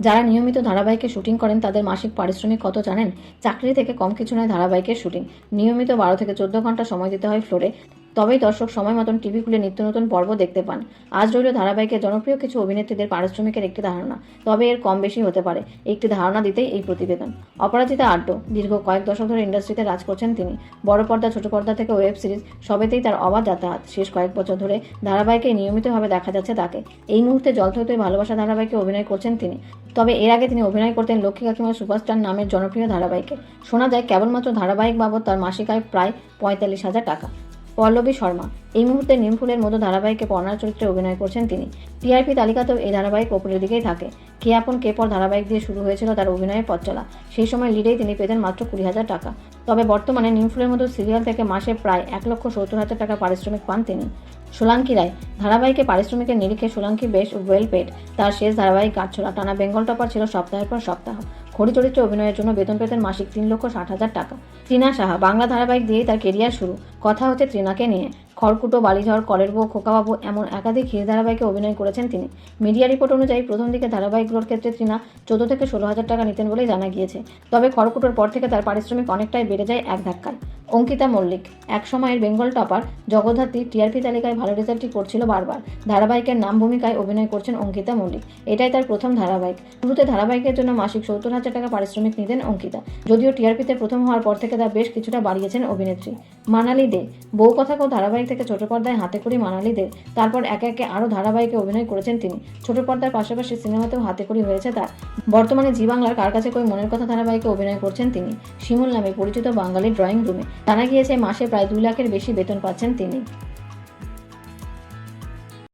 যারা নিয়মিত ধারাবাহিকের শুটিং করেন, তাদের মাসিক পারিশ্রমিক কত জানেন? চাকরি থেকে কম কিছু নয় ধারাবাহিকের শুটিং। নিয়মিত বারো থেকে চোদ্দ ঘণ্টা সময় দিতে হয় ফ্লোরে। তবেই দর্শক সময় মতন টিভি খুলে নিত্য নতুন পর্ব দেখতে পান। আজ রইল ধারাবাহিকের জনপ্রিয় কিছু অভিনেত্রীদের পারিশ্রমিকের একটি ধারণা। তবে এর কম বেশি হতে পারে। একটি ধারণা দিতেই এই প্রতিবেদন। অপরাজিতা আড্ড, দীর্ঘ কয়েক দশক ধরে ইন্ডাস্ট্রিতে রাজ করছেন তিনি। বড় পর্দা, ছোট পর্দা থেকে ওয়েব সিরিজ সবেতেই তার অবাধ যাতায়াত। শেষ কয়েক বছর ধরে ধারাবাহিকে নিয়মিতভাবে দেখা যাচ্ছে তাকে। এই মুহূর্তে জল থইতে ভালোবাসা ধারাবাহিকে অভিনয় করছেন তিনি। তবে এর আগে তিনি অভিনয় করতেন লক্ষ্মী কাকিমা সুপারস্টার নামের জনপ্রিয় ধারাবাহিকে। শোনা যায়, কেবলমাত্র ধারাবাহিক বাবদ তার মাসিক আয় প্রায় পঁয়তাল্লিশ হাজার টাকা। পল্লবী শর্মা। এই মুহূর্তে নিমফুলের মতো ধারাবাহিকে পর্ণার চরিত্রে অভিনয় করছেন তিনি। টিআরপি তালিকাতেও এই ধারাবাহিক ওপরের দিকেই থাকে। কে আপন, কে পর ধারাবাহিক দিয়ে শুরু হয়েছিল তার অভিনয়ের পথ চলা সেই সময় লিডেই তিনি পেতেন মাত্র কুড়ি হাজার টাকা। তবে বর্তমানে নিমফুলের মতো সিরিয়াল থেকে মাসে প্রায় এক লক্ষ সত্তর হাজার টাকা পারিশ্রমিক পান তিনি। সোলাঙ্কি রায়, ধারাবাহিকে পারিশ্রমিকের নিরিখে সোলাঙ্কি বেশ ওয়েল পেড তার শেষ ধারাবাহিক কাটছোলা টানা বেঙ্গল টপার ছিল সপ্তাহের পর সপ্তাহ। খড়ি চরিত্রে অভিনয়ের জন্য বেতন পেতেন মাসিক তিন লক্ষ ষাট হাজার টাকা। ত্রিনা সাহা, বাংলা ধারাবাহিক দিয়েই তার কেরিয়ার শুরু। কথা হচ্ছে ত্রিনাকে নিয়ে। খড়কুটো, বালিঝড়, কলের বউ, খোকাবাবু এমন একাধিক হিট ধারাবাহিকে অভিনয় করেছেন তিনি। মিডিয়া রিপোর্ট অনুযায়ী প্রথম দিকে ধারাবাহিকগুলোর ক্ষেত্রে ত্রিনা চোদ্দ থেকে ষোলো হাজার টাকা নিতেন বলেই জানা গিয়েছে। তবে খড়কুটোর পর থেকে তার পারিশ্রমিক অনেকটাই বেড়ে যায় এক ধাক্কায়। অঙ্কিতা মল্লিক, এক সময়ের বেঙ্গল টপার, জগদ্ধাত্রী টিআরপি তালিকায় ভালো রেজাল্টই করছিল বারবার। ধারাবাহিকের নাম ভূমিকায় অভিনয় করছেন অঙ্কিতা মল্লিক। এটাই তার প্রথম ধারাবাহিক। শুরুতে ধারাবাহিকের জন্য মাসিক সত্তর হাজার টাকা পারিশ্রমিক নিতেন অঙ্কিতা। যদিও টিআরপিতে প্রথম হওয়ার পর থেকে তা বেশ কিছুটা বাড়িয়েছেন অভিনেত্রী। মানালি দে, বউ কথাকেও ধারাবাহিক থেকে ছোট পর্দায় হাতে করি মানালি দে তারপর একে একে আরও ধারাবাহিকে অভিনয় করেছেন তিনি। ছোট পর্দার পাশাপাশি সিনেমাতেও হাতে করি হয়েছে তার। বর্তমানে জি বাংলার কার কাছে কই মনের কথা ধারাবাহিকে অভিনয় করছেন তিনি? শিমুল নামে পরিচিত বাঙালি ড্রয়িং রুমে। জানা গিয়েছে, মাসে প্রায় দুই লাখের বেশি বেতন পাচ্ছেন তিনি।